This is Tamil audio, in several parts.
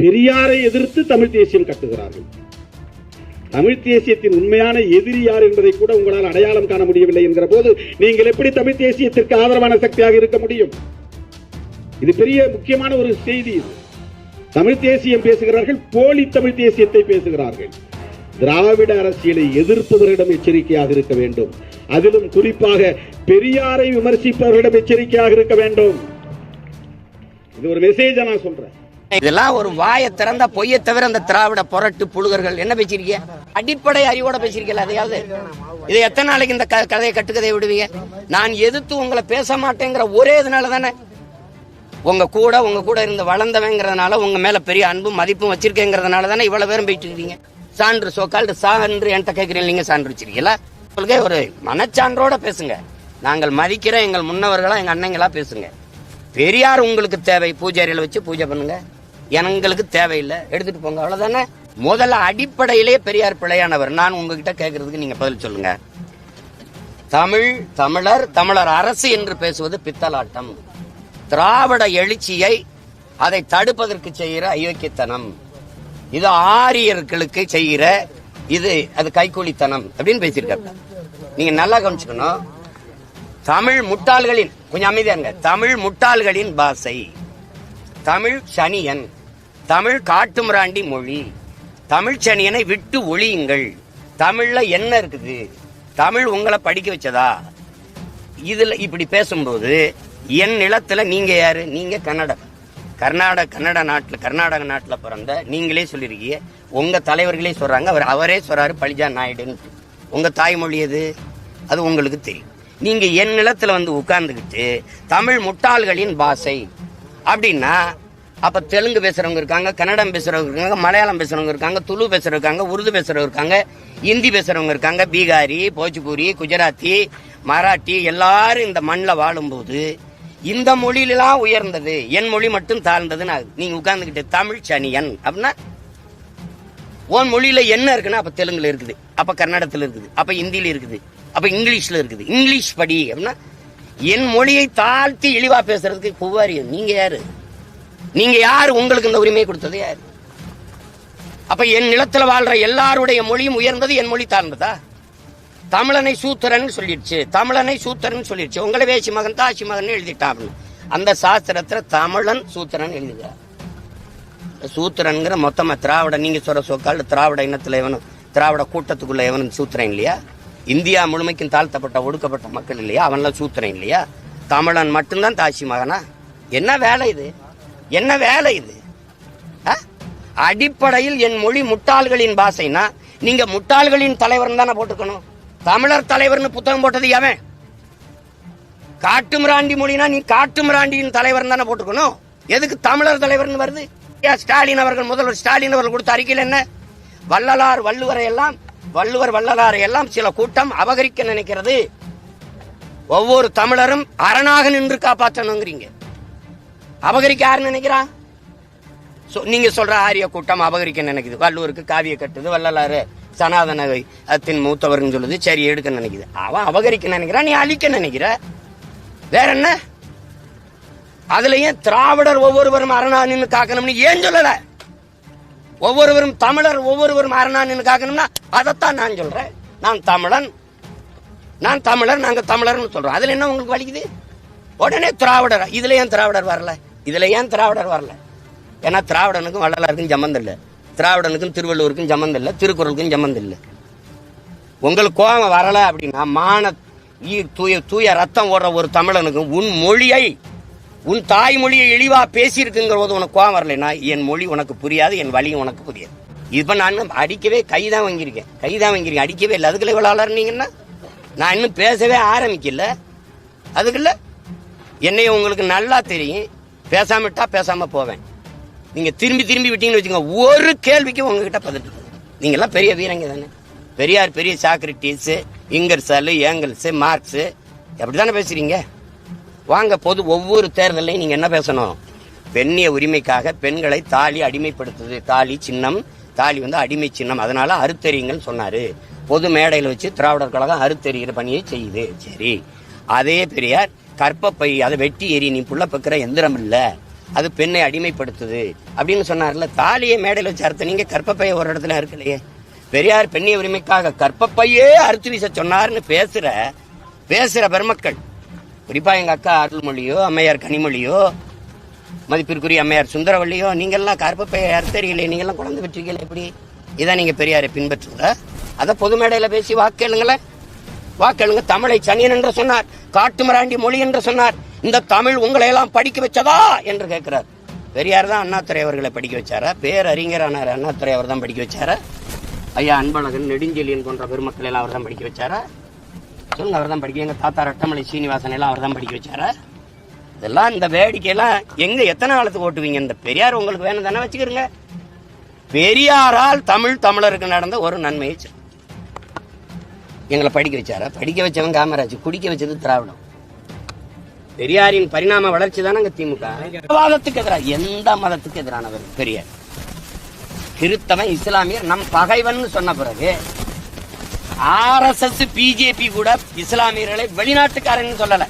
பெரியாரை எதிர்த்து தமிழ் தேசியம் கட்டுகிறார்கள். தமிழ் தேசியத்தின் உண்மையான எதிரி யார் என்பதை கூட உங்களால் அடையாளம் காண முடியவில்லை என்கிற போது நீங்கள் எப்படி தமிழ் தேசியத்திற்கு ஆதரவான சக்தியாக இருக்க முடியும்? இது பெரிய முக்கியமான ஒரு செய்தி இது. தமிழ் தேசியம் பேசுகிறார்கள் போலி தமிழ் தேசியத்தை பேசுகிறார்கள். திராவிட அரசியலை எதிர்ப்பவர்களிடம் எச்சரிக்கையாக இருக்க வேண்டும். அதிலும் குறிப்பாக பெரியாரை விமர்சிப்பவர்களிடம் எச்சரிக்கையாக இருக்க வேண்டும். இது ஒரு மெசேஜ் நான் சொல்றேன். இதெல்லாம் ஒரு வாயை திறந்த பொய்யை தவிர அந்த திராவிட புரட்டு புழுகர்கள். என்ன பேசிருக்கீங்க அடிப்படை அறிவோட பேசிருக்கீங்க அதையாவது? இதை எத்தனை நாளைக்கு இந்த க- கதையை கட்டுக்கதையை விடுவீங்க? நான் எதிர்த்து உங்களை பேச மாட்டேங்கிற ஒரே இதனால தானே. உங்க கூட உங்க கூட இருந்து வளர்ந்தவங்கிறதுனால உங்க மேல பெரிய அன்பும் மதிப்பும் வச்சிருக்கேங்கிறதுனால தானே இவ்வளவு பேரும் போயிட்டு இருக்கீங்க? சான்று சோக்கால் சான்று என்கிட்ட கேட்குறீங்க நீங்க சான்று வச்சிருக்கீங்களா? உங்களுக்கு ஒரு மனச்சான்றோட பேசுங்க. நாங்கள் மதிக்கிற எங்கள் முன்னவர்களா எங்க அண்ணங்களா பேசுங்க. பெரியார் உங்களுக்கு தேவை பூஜாரியில் வச்சு பூஜை பண்ணுங்க. எங்களுக்கு தேவையில்லை. எடுத்துட்டு போங்க. அவ்வளவுதானே? முதல்ல அடிப்படையிலே பெரியார் பிழையானவர் நான் உங்ககிட்ட கேட்கறதுக்கு நீங்க பதில் சொல்லுங்க. தமிழ் தமிழர் தமிழர் அரசு என்று பேசுவது பித்தலாட்டம். திராவிட எழுச்சியை அதை தடுப்பதற்கு செய்கிற அயோக்கியத்தனம். இது ஆரியர்களுக்கு செய்கிற இது அது கைக்கூலித்தனம் அப்படின்னு பேசியிருக்காரு. நீங்க நல்லா கவனிச்சுக்கணும். தமிழ் முட்டாள்களின் கொஞ்சம் அமைதியாங்க தமிழ் முட்டாள்களின் பாசை. தமிழ் சனியன். தமிழ் காட்டுமிராண்டி மொழி. தமிழ் சனியனை விட்டு ஒழியுங்கள். தமிழ்ல என்ன இருக்குது? தமிழ் உங்களை படிக்க வச்சதா? இதுல இப்படி பேசும்போது என் நிலத்துல நீங்க யாரு? நீங்க கன்னடம். கர்நாடக கன்னட நாட்டில் கர்நாடக நாட்டில் பிறந்த நீங்களே சொல்லியிருக்கீங்க உங்க தலைவர்களே சொல்றாங்க. அவர் அவரே சொல்றாரு பழிஜா நாயுடுன்னு. உங்க தாய்மொழி எது? அது உங்களுக்கு தெரியும். நீங்க என் நிலத்துல வந்து உட்கார்ந்துக்கிட்டு தமிழ் முட்டாள்களின் பாஷை அப்படின்னா அப்ப தெலுங்கு பேசுறவங்க இருக்காங்க கன்னடம் பேசுறவங்க இருக்காங்க மலையாளம் பேசுறவங்க இருக்காங்க துளு பேசுறவங்க இருக்காங்க உருது பேசுறவங்க இருக்காங்க இந்தி பேசுறவங்க இருக்காங்க பீகாரி போஜ்பூரி குஜராத்தி மராட்டி எல்லாரும் இந்த மண்ணில் வாழும்போது இந்த மொழியிலாம் உயர்ந்தது என் மொழி மட்டும் தாழ்ந்ததுன்னு ஆகுது. நீங்க உட்கார்ந்துகிட்டு தமிழ் சனியன் அப்படின்னா உன் மொழியில என்ன இருக்குன்னா அப்ப தெலுங்குல இருக்குது அப்ப கன்னடத்துல இருக்குது அப்ப இந்தியில இருக்குது அப்ப இங்கிலீஷ்ல இருக்குது இங்கிலீஷ் படி அப்படின்னா என் மொழியை தாழ்த்தி இழிவா பேசுறதுக்கு குவாரியம் நீங்க யாரு? நீங்க யாரு? உங்களுக்கு இந்த உரிமையை கொடுத்தது யாரு? அப்ப என் நிலத்துல வாழ்ற எல்லாருடைய மொழியும் உயர்ந்தது என் மொழி தாழ்ந்ததா? தமிழனை சூத்திரன் சொல்லிடுச்சு. தமிழனை சூத்திரன் சொல்லிடுச்சு. உங்களை வேசி மகன் தாசி மகன் எழுதிட்டான் அந்த சாஸ்திரத்துல தமிழன் சூத்திரன் எழுதுகிறார். சூத்திரன்கிற மொத்தமா திராவிட நீங்க சொல்ற சொக்கால் திராவிட இனத்துல எவனும் திராவிட கூட்டத்துக்குள்ள எவனும் சூத்திரன் இல்லையா? இந்தியா முழுமைக்கும் தாழ்த்தப்பட்ட ஒடுக்கப்பட்ட மக்கள் இல்லையா? அவன்லாம் சூத்திரன் இல்லையா? தமிழன் மட்டும்தான் தாசி மகனா? என்ன வேலை இது? என்ன வேலை இது? ஆ? அடிப்படையில் என் மொழி முட்டாள்களின் பாஷைனா நீங்க முட்டாள்களின் தலைவர் தானே போட்டுக்கணும். தமிழர் தலைவர்னு புத்தகம் போட்டது எவன்? காட்டுமிராண்டி மொழினா நீ காட்டுமிராண்டியின் தலைவர் தானே போட்டுக்கணும். எதுக்கு தமிழர் தலைவர்னு வருது? ஏன் ஸ்டாலின் அவர்கள் முதல்வர் ஸ்டாலின் அவர்கள் கொடுத்த அறிக்கையில் என்ன? வள்ளலார் வள்ளுவரை எல்லாம் வள்ளுவர் வள்ளலாறு எல்லாம் சில கூட்டம் அபகரிக்க நினைக்கிறது. ஒவ்வொரு தமிழரும் அரணாக நின்று காப்பாற்றணுங்கிறீங்க. அபகரிக்க யாரு நினைக்கிறா? நீங்க சொல்ற ஆரிய கூட்டம் அபகரிக்க நினைக்குது. வள்ளுவருக்கு காவிய கட்டுது வள்ளலாறு சனாதன அத்தின் மூத்தவர்னு சொல்லுது சரி எடுக்க நினைக்குது. அவன் அபகரிக்க நினைக்கிறான் நீ அழிக்க நினைக்கிற. வேற என்ன? அதுல ஏன் திராவிடர் ஒவ்வொருவரும் அரணா நின்று காக்கணும்னு ஏன் சொல்லலை? ஒவ்வொருவரும் தமிழர் ஒவ்வொருவரும் அரணா காக்கணும்னா அதைத்தான் நான் சொல்றேன். நான் தமிழன். நான் தமிழர் நாங்கள் தமிழர்னு சொல்றோம். அதுல என்ன உங்களுக்கு வலிக்குது? உடனே திராவிடர் இதுல ஏன் திராவிடர் வரல? இதுல ஏன் திராவிடர் வரல? ஏன்னா திராவிடனுக்கும் வள்ளலாருக்கும் சம்மந்தம் இல்லை. திராவிடனுக்கும் திருவள்ளுவருக்கும் சம்மந்தம் இல்லை திருக்குறளுக்கும் சம்மந்தம் இல்லை. உங்களுக்கு கோபம் வரல அப்படின்னா மான தூய தூய ரத்தம் ஓடுற ஒரு தமிழனுக்கும் உன் மொழியை உன் தாய்மொழியை இழிவா பேசியிருக்குங்கிற போது உனக்கு கோவம் வரலைன்னா என் மொழி உனக்கு புரியாது என் வழியும் உனக்கு புரியாது. இப்ப நான் இன்னும் அடிக்கவே கைதான் வாங்கியிருக்கேன். கைதான் வாங்கியிருக்கேன். அடிக்கவே இல்லை. அதுக்குள்ள இவ்வளோ வளர்னீங்கன்னா நான் இன்னும் பேசவே ஆரம்பிக்கல. அதுக்குள்ள என்னைய உங்களுக்கு நல்லா தெரியும். பேசாம விட்டா பேசாம போவேன். நீங்க திரும்பி திரும்பி விட்டீங்கன்னு வச்சுக்கோங்க. ஒரு கேள்விக்கு உங்ககிட்ட பதில் நீங்கள்லாம் பெரிய வீரங்க தானே. பெரியார் பெரிய சாக்ரட்டிஸ் ஏங்கல்ஸு மார்க்ஸு மார்க்ஸ். அப்படித்தானே பேசுறீங்க? வாங்க பொது ஒவ்வொரு தேர்தலையும் நீங்க என்ன பேசணும்? பெண்ணிய உரிமைக்காக பெண்களை தாலி அடிமைப்படுத்துது. தாலி சின்னம். தாலி வந்து அடிமை சின்னம். அதனால அறுத்தறிங்கன்னு சொன்னாரு. பொது மேடையில் வச்சு திராவிடர் கழகம் அறுத்தறிகிற பணியை செய்யுது. சரி. அதே பெரியார் கற்பப்பை அதை வெட்டி எறி நீ புள்ள பக்கிற எந்திரம் இல்லை. அது பெண்ணை அடிமைப்படுத்துது. அப்படின்னு சொன்னார்ல தாலியை மேடையில் வச்சு அறுத்த நீங்க கற்பப்பைய ஒரு இடத்துல இருக்கலையே பெரியார் பெண்ணிய உரிமைக்காக கற்பப்பையே அறுத்து வீச சொன்னார்னு பேசுற பேசுற பெருமக்கள். குறிப்பா எங்க அக்கா அருள்மொழியோ அம்மையார் கனிமொழியோ மதிப்பிற்குரிய அம்மையார் சுந்தரவள்ளியோ நீங்கெல்லாம் கருப்பப்பையார் தெரியல நீங்கெல்லாம் குழந்தை பெற்றீங்களே எப்படி? இதான் நீங்க பெரியாரை பின்பற்றுங்க. அதை பொது மேடையில் பேசி வாக்கெழுங்களேன் வாக்கெழுங்க தமிழை சனியன் என்று சொன்னார் காட்டு மிராண்டி மொழி என்று சொன்னார். இந்த தமிழ் உங்களை எல்லாம் படிக்க வச்சதா என்று கேட்கிறார். பெரியார் தான் அண்ணாத்துறை அவர்களை படிக்க வச்சாரா? பேரறிஞரானார் அண்ணாத்துறை அவர் தான் படிக்க வச்சாரா? ஐயா அன்பழகன் நெடுஞ்செழியன் போன்ற பெருமக்கள் எல்லாம் அவர் தான் படிக்க வச்சாரா? சொல்லுங்க அவர் தான் படிக்க எங்கள் தாத்தா ரட்டமலை சீனிவாசன் எல்லாம் அவர் தான் படிக்க வச்சாரா. இதெல்லாம் இந்த வேடிக்கையெல்லாம் எங்கே எத்தனை காலத்துக்கு ஓட்டுவீங்க? இந்த பெரியார் உங்களுக்கு வேணும் தானே வச்சுக்கிறீங்க. பெரியாரால் தமிழ் தமிழருக்கு நடந்த ஒரு நன்மையை எங்களை படிக்க வச்சாரா. படிக்க வச்சவன் காமராஜ் குடிக்க வச்சது திராவிடம். பெரியாரின் பரிணாம வளர்ச்சி தானே திமுக. வாதத்துக்கு எதிராக எந்த மதத்துக்கு எதிரானவர்? பெரியார். கிறித்தவன் இஸ்லாமியர் நம் பகைவன் சொன்ன பிறகு ஆர்எஸ்எஸ் பிஜேபி கூட இஸ்லாமியர்களை வெளிநாட்டுக்காரன்னு சொல்லல.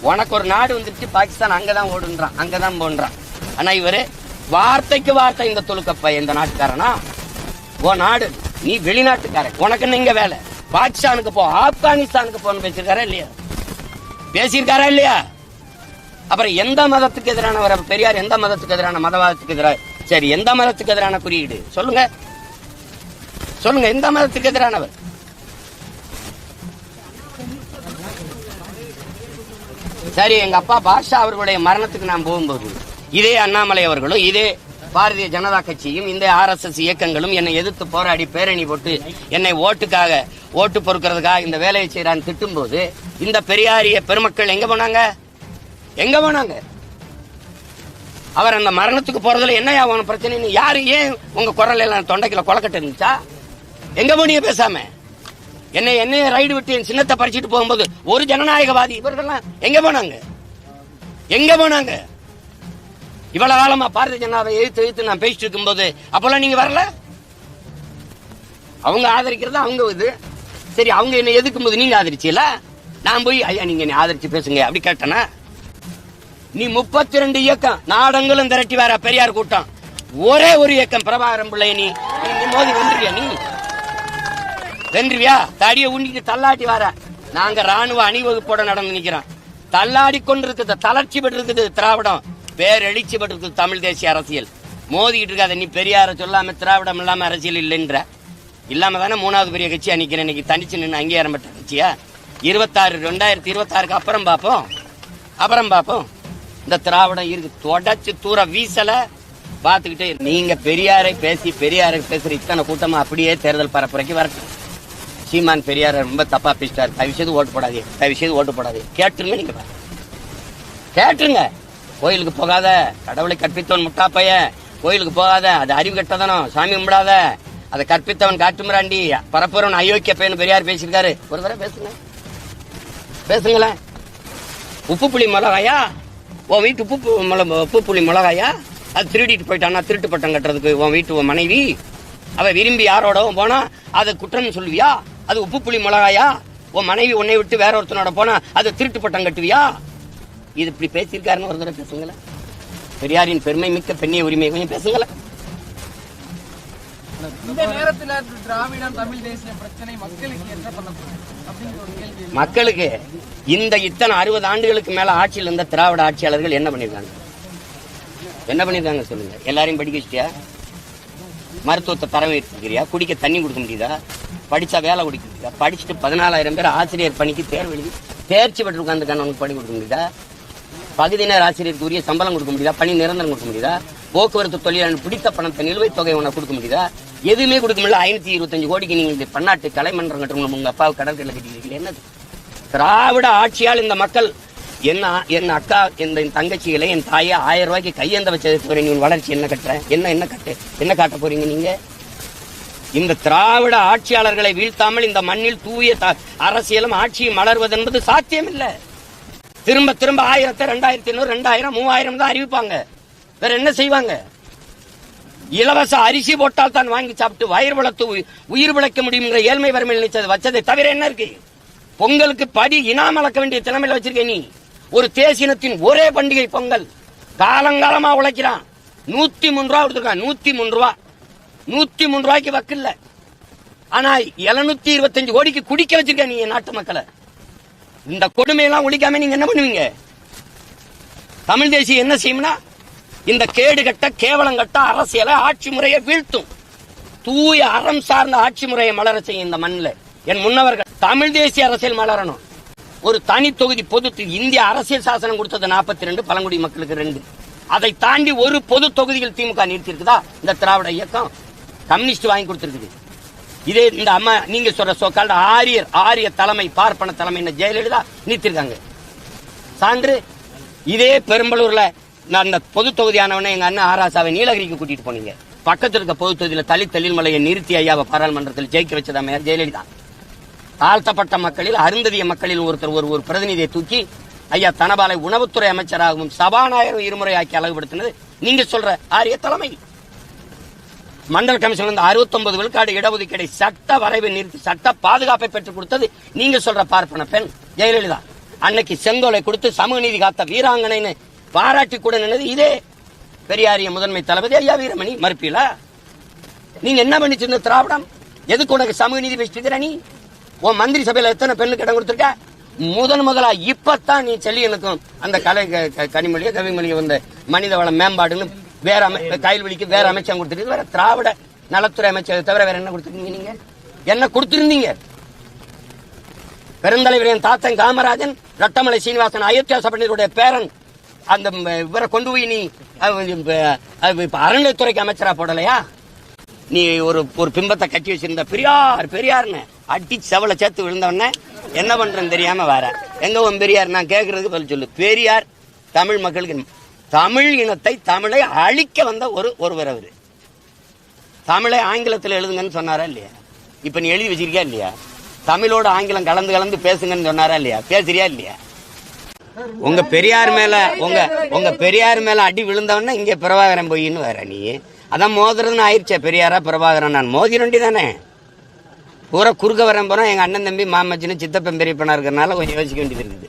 உனக்கு ஒரு நாடு வந்துருச்சு பாகிஸ்தான் அங்கதான் ஓடுன்றான் அங்கதான் போன்றான். ஆனா இவரு வார்த்தைக்கு வார்த்தை இந்த துலுக்கப்ப இந்த நாட்டுக்காரனா? ஓ நாடு நீ வெளிநாட்டுக்காரன் உனக்கு நீங்க வேலை? பாகிஸ்தானுக்கு போ ஆப்கானிஸ்தானுக்கு போன்னு பேசியிருக்காரா இல்லையா? பேசியிருக்காரா இல்லையா? அப்புறம் எந்த மதத்துக்கு எதிரானவர் பெரியார் எந்த மதத்துக்கு எதிரான மதவாதத்துக்கு எதிராக சரி எந்த மதத்துக்கு எதிரான குறியீடு? சொல்லுங்க. சொல்லுங்க எந்த மதத்துக்கு எதிரானவர்? சரி எங்க அப்பா பாஷா அவர்களுடைய மரணத்துக்கு நான் போகும்போது இதே அண்ணாமலை அவர்களும் இதே பாரதிய ஜனதா கட்சியும் இந்த ஆர்எஸ்எஸ் இயக்கங்களும் என்னை எதிர்த்து போராடி பேரணி போட்டு என்னை ஓட்டுக்காக ஓட்டு பொறுக்கிறதுக்காக இந்த வேலையை செய்யறான்னு திட்டும்போது இந்த பெரியாரிய பெருமக்கள் எங்க போனாங்க? எங்க போனாங்க? அவர் அந்த மரணத்துக்கு போறதுல என்ன அவன் பிரச்சனைன்னு யாரு ஏன் உங்க குரல் எல்லாம் தொண்டைக்குள்ள கொலக்கட்டு இருந்துச்சா? எங்க போனீங்க பேசாம? என்னை என்னைய ரைடு விட்டு என் சின்னத்தை பறிச்சுட்டு போகும்போது ஒரு ஜனநாயகவாதி இவர்கள்லாம் எங்க போனாங்க? எங்க போனாங்க? இவ்வளவு காலமா பாரதிய ஜனதாவை எழுத்து எழுத்து நான் பேசிட்டு இருக்கும்போது அப்பெல்லாம் நீங்க வரல? அவங்க ஆதரிக்கிறது? அவங்க இது. சரி அவங்க என்ன எதுக்கும் போது நீங்க ஆதரிச்சீல நான் போய் ஐயா நீங்க என்னை ஆதரிச்சு பேசுங்க அப்படி கேட்டனா? நீ முப்பத்தி ரெண்டு இயக்கம் நாடங்களும் திரட்டி வர பெரியார் கூட்டம். ஒரே ஒரு இயக்கம் பிரபாகரம் பிள்ளை நீ மோதி வந்துருக்கியா நீ? வென்றுவியா? தடிய உண்டிக்கு தள்ளாட்டி வர. நாங்க ராணுவ அணிவகுப்போட நடந்து நிக்கிறோம். தள்ளாடி கொண்டிருக்குது தளர்ச்சி பெற்றிருக்குது திராவிடம். பேரெழுச்சி பெற்றிருக்குது தமிழ் தேசிய அரசியல். மோதிக்கிட்டு இருக்காத நீ பெரியார சொல்லாம திராவிடம் இல்லாம அரசியல் இல்லைன்ற. இல்லாம தானே மூணாவது பெரிய கட்சியா நிக்கிறேன். இன்னைக்கு தனிச்சு நின்று அங்கீகாரம் பெற்ற கட்சியா? இருபத்தாறு ரெண்டாயிரத்தி இருபத்தாறுக்கு அப்புறம் பார்ப்போம் அப்புறம் பார்ப்போம் இந்த திராவிடம் இருக்கு. தொடச்சு தூர வீசல பார்த்துக்கிட்டே நீங்க பெரியாரை பேசி பெரியாரை பேசுற இத்தனை கூட்டமா அப்படியே தேர்தல் பரப்புரைக்கு வரட்டும். சீமான் பெரியாரை ரொம்ப தப்பா பேசிட்டார். தயவு செய்து ஓட்டு போடாது. தயவு செய்து ஓட்டு போடாது. கேட்டுருங்க நீங்க கேட்டுருங்க. கோயிலுக்கு போகாத. கடவுளை கற்பித்தவன் முட்டா பையன் கோயிலுக்கு போகாத. அது அறிவு கெட்டதனம். சாமி கும்பிடாத. அதை கற்பித்தவன் காட்டுமிராண்டி. பரப்புறவன் அயோக்கிய பையன் பெரியார் பேசியிருக்காரு. ஒரு தடவை பேசுங்க. பேசுங்களேன் உப்பு புளி மிளகாயா? உன் வீட்டு உப்பு உப்பு புளி மிளகாயா? அது திருடிட்டு போயிட்டானா திருட்டு பட்டம் கட்டுறதுக்கு உன் வீட்டு உன் மனைவி. அவ விரும்பி யாரோடவும் போனா அதை குற்றம்னு சொல்லுவியா? அது உப்பு புளி மிளகாயா? உன் மனைவி உன்னை விட்டு வேற ஒருத்தனோட போனா அது திருட்டு பட்டம் கட்டுவியா? இது இப்படி பேசியிருக்காருன்னு ஒரு தடவை பேசுங்களேன். பெரியாரின் பெருமை மிக்க பெண்ணிய உரிமை கொஞ்சம் பேசுங்களேன். மக்களுக்கு இந்த இத்தனை அறுபது ஆண்டுகளுக்கு மேல ஆட்சியில் இருந்த திராவிட ஆட்சியாளர்கள் என்ன பண்ணிருக்காங்க என்ன பண்ணிருக்காங்க சொல்லுங்க. எல்லாரையும் படிக்க வச்சிட்டியா? மருத்துவத்தை தரம் இருக்கிறியா குடிக்க தண்ணி கொடுக்க முடியுதா? படித்தா வேலை கொடுக்க முடியாது படிச்சுட்டு பதினாலாயிரம் பேர் ஆசிரியர் பணிக்கு தேர்வு எழுதி தேர்ச்சி பெற்று உட்காந்துருக்கான உனக்கு பணி கொடுக்க முடியுதா? பகுதி நேர ஆசிரியருக்கு உரிய சம்பளம் கொடுக்க முடியுதா? பணி நிரந்தரம் கொடுக்க முடியுதா? போக்குவரத்து தொழிலாளர் பிடித்த பணத்தை நிலுவைத் தொகை உனக்கு கொடுக்க முடியுதா? எதுவுமே கொடுக்க முடியல. ஐநூத்தி இருபத்தஞ்சு கோடிக்கு நீங்க இந்த பன்னாட்டு கலைமன்றம் கட்டணும். உங்க அப்பாவுக்கு கடற்கரை கட்டிக்கிறீங்க என்னது? திராவிட ஆட்சியால் இந்த மக்கள் என்ன என் அக்கா இந்த என் தங்கச்சிகளை என் தாயை ஆயிரம் ரூபாய்க்கு கையேந்த வச்சது தவிர வளர்ச்சி என்ன கட்டுற? என்ன என்ன கட்டு என்ன காட்ட போறீங்க நீங்க? இந்த திராவிட ஆட்சியாளர்களை வீழ்த்தாமல் இந்த மண்ணில் தூய த- அரசியலும் ஆட்சியும் மலர்வது என்பது சாத்தியமில்லை. திரும்ப திரும்ப ஆயிரத்தை ரெண்டாயிரத்தி ஐநூறு ரெண்டாயிரம் மூவாயிரம் தான் அறிவிப்பாங்க. வேற என்ன செய்வாங்க? இலவச அரிசி போட்டால் தான் வாங்கி சாப்பிட்டு வயிறு வளர்த்து உயிர் பிழைக்க முடியுங்கிற ஏழ்மை வறுமையில் நினைச்சது வச்சதை தவிர என்ன இருக்கு? பொங்கலுக்கு படி இனாம் அளக்க வேண்டிய திறமையில வச்சிருக்க நீ. ஒரு தேசினத்தின் ஒரே பண்டிகை பொங்கல். காலங்காலமா உழைக்கிறான். நூத்தி மூணு ரூபா கொடுத்துருக்கான். நூத்தி மூணு ரூபா. நூத்தி மூணு ரூபாய்க்கு வக்கில்ல. ஆனா எழுநூத்தி இருபத்தஞ்சு கோடிக்கு குடிக்க வச்சிருக்க நீங்க நாட்டு மக்களை. இந்த கொடுமையெல்லாம் ஒழிக்காம நீங்க என்ன பண்ணுவீங்க? தமிழ் தேசியம் என்ன செய்யும்னா இந்த கேடு கட்ட கேவலம் கட்ட அரசியலை ஆட்சி முறையை வீழ்த்தும். தூய அறம் சார்ந்த ஆட்சி முறையை மலர செய்யும் இந்த மண்ணில். என் முன்னவர்கள் தமிழ் தேசிய அரசியல் மலரணும். ஒரு தனி தொகுதி பொது இந்திய அரசியல் சாசனம் கொடுத்தது நாற்பத்தி ரெண்டு பழங்குடி மக்களுக்கு ரெண்டு. அதை தாண்டி ஒரு பொது தொகுதியில் திமுக நிறுத்தியிருக்குதா இந்த திராவிட இயக்கம். கம்யூனிஸ்ட் வாங்கி கொடுத்துருக்குது. இதே இந்த அம்மா நீங்க சொல்ற சோக்கால்ட ஆரியர் ஆரிய தலைமை பார்ப்பன தலைமை ஜெயலலிதா? நீத்திருக்காங்க. சான்று இதே பெரும்பலூர்ல நான் அந்த பொது தொகுதியானவனை எங்க அண்ணன் ஆராசாவை நீலகிரிக்கு கூட்டிட்டு போனீங்க. பக்கத்தில் இருக்க பொது தொகுதியில் தலி தலில்மலையை நிறுத்தி ஐயாவை பாராளுமன்றத்தில் ஜெயிக்க வச்சதா மேயர் ஜெயலலிதா? தாழ்த்தப்பட்ட மக்களில் அருந்ததிய மக்களில் ஒருத்தர் ஒரு ஒரு பிரதிநிதியை தூக்கி ஐயா தனபாலை உணவுத்துறை அமைச்சராகவும் சபாநாயகர் இருமுறை ஆக்கி அழகுபடுத்தினது நீங்க சொல்ற ஆரிய தலைமை. மண்டல் கமிஷன் வந்து 69 விழுக்காடு இடஒதுக்கீடை சட்ட வரைவை நிறுத்தி சட்ட பாதுகாப்பை பெற்றுக் கொடுத்தது நீங்க சொல்ற பார்ப்பன பெண். ஜெயலலிதா அன்னைக்கு செங்கோலை கொடுத்து சமூக நீதி காத்த வீராங்கனைன்னு பாராட்டி கூட நின்னது இதே பெரியாரிய முதன்மை தளபதி ஐயா வீரமணி மறுப்பீலா நீங்க என்ன பண்ணிச்சிருந்த திராவிடம்? எதுக்கு உனக்கு சமூக நீதி பேசிட்டு நீ? உன் மந்திரி சபையில எத்தனை பெண்ணுக்கு இடம் கொடுத்துருக்க? முதன் முதலா இப்பத்தான் நீ செல்லியனுக்கும் அந்த கலை க- க- கனிமொழியோ கவிமொழியோ வந்த மனித வள மேம்பாடுன்னு வேற அமை கைல்வெளிக்கு வேற அமைச்சகம் கொடுத்துருக்கு வேற திராவிட நலத்துறை அமைச்சகம் தவிர வேற என்ன கொடுத்துருக்கீங்க நீங்க? என்ன கொடுத்திருந்தீங்க? பெருந்தலைவர் என் தாத்தன் காமராஜன் ரட்டமலை சீனிவாசன் அயோத்தியா சபையினருடைய பேரன் அந்த இவரை கொண்டு போய் நீ இப்ப, அறநிலைத்துறைக்கு அமைச்சரா போடலையா? நீ ஒரு ஒரு பிம்பத்தை கட்டி வச்சிருந்த பெரியார் பெரியார்னு அடி செவலை சேர்த்து விழுந்தவொடனே என்ன பண்றேன்னு தெரியாம வர. எங்க உன் பெரியார்? நான் கேட்கறதுக்கு பதில் சொல்லு. பெரியார் தமிழ் மக்களுக்கு தமிழ் இனத்தை தமிழை அழிக்க வந்த ஒரு ஒருவர் அவர். தமிழை ஆங்கிலத்தில் எழுதுங்கன்னு சொன்னாரா இல்லையா? இப்போ நீ எழுதி வச்சிருக்கியா இல்லையா? தமிழோட ஆங்கிலம் கலந்து கலந்து பேசுங்கன்னு சொன்னாரா இல்லையா? பேசுறியா இல்லையா? உங்க பெரியார் மேல உங்க உங்க பெரியார் மேல அடி விழுந்தவன்னா இங்க பிரபாகரன் போயின்னு வேற நீ. அதான் மோதுறதுன்னு ஆயிடுச்சே பெரியாரா பிரபாகரன் நான். மோதி நொண்டி தானே? பூரா குறுக்க வரேன் போறோம் எங்க அண்ணன் தம்பி மாமச்சின்னு சித்தப்பன் பெரியப்பனா இருக்கிறனால கொஞ்சம் யோசிக்க வேண்டியது இருக்குது.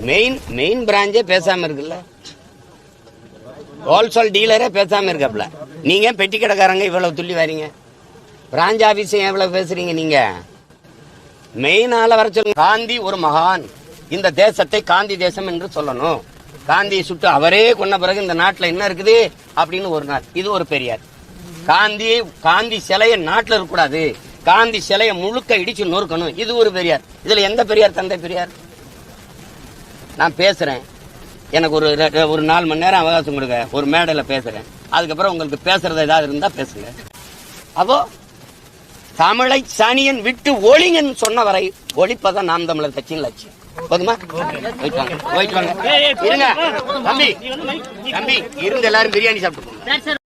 மெயின் மெயின் பிராஞ்சே பேசாம இருக்குல்ல? ஹோல்சேல் டீலரே பேசாம இருக்காப்ல. நீங்க பெட்டி கடைக்காரங்க இவ்வளவு துள்ளி வரீங்க? பிராஞ்ச் ஆபீஸ் எவ்வளவு பேசுறீங்க நீங்க? மெயினால ஆள வர சொல்லுங்க. காந்தி ஒரு மகான். இந்த தேசத்தை காந்தி தேசம் என்று சொல்லணும். காந்தியை சுட்டு அவரே கொன்ன பிறகு இந்த நாட்டில் என்ன இருக்குது? அப்படின்னு ஒரு நாள். இது ஒரு பெரியார். காந்தி காந்தி சிலையை நாட்டில் இருக்கக்கூடாது. காந்தி சிலையை முழுக்க இடிச்சு நொறுக்கணும். இது ஒரு பெரியார். இதுல எந்த பெரியார் தந்தை பெரியார்? நான் பேசுகிறேன் எனக்கு ஒரு ரெ- ஒரு நாலு மணி நேரம் அவகாசம் கொடுங்க. ஒரு மேடையில் பேசுகிறேன் அதுக்கப்புறம் உங்களுக்கு பேசுகிறது ஏதாவது இருந்தால் பேசுங்க. அப்போ தமிழை சனியன் விட்டு ஒளிங்கன்னு சொன்ன வரை ஒழிப்பதான் நாம் தமிழர் கட்சியின் லட்சியம். போதுமா? போயிட்டு வாங்க. போயிட்டு வாங்க. இருங்க. தம்பி தம்பி இருங்க எல்லாரும் பிரியாணி சாப்பிட்டு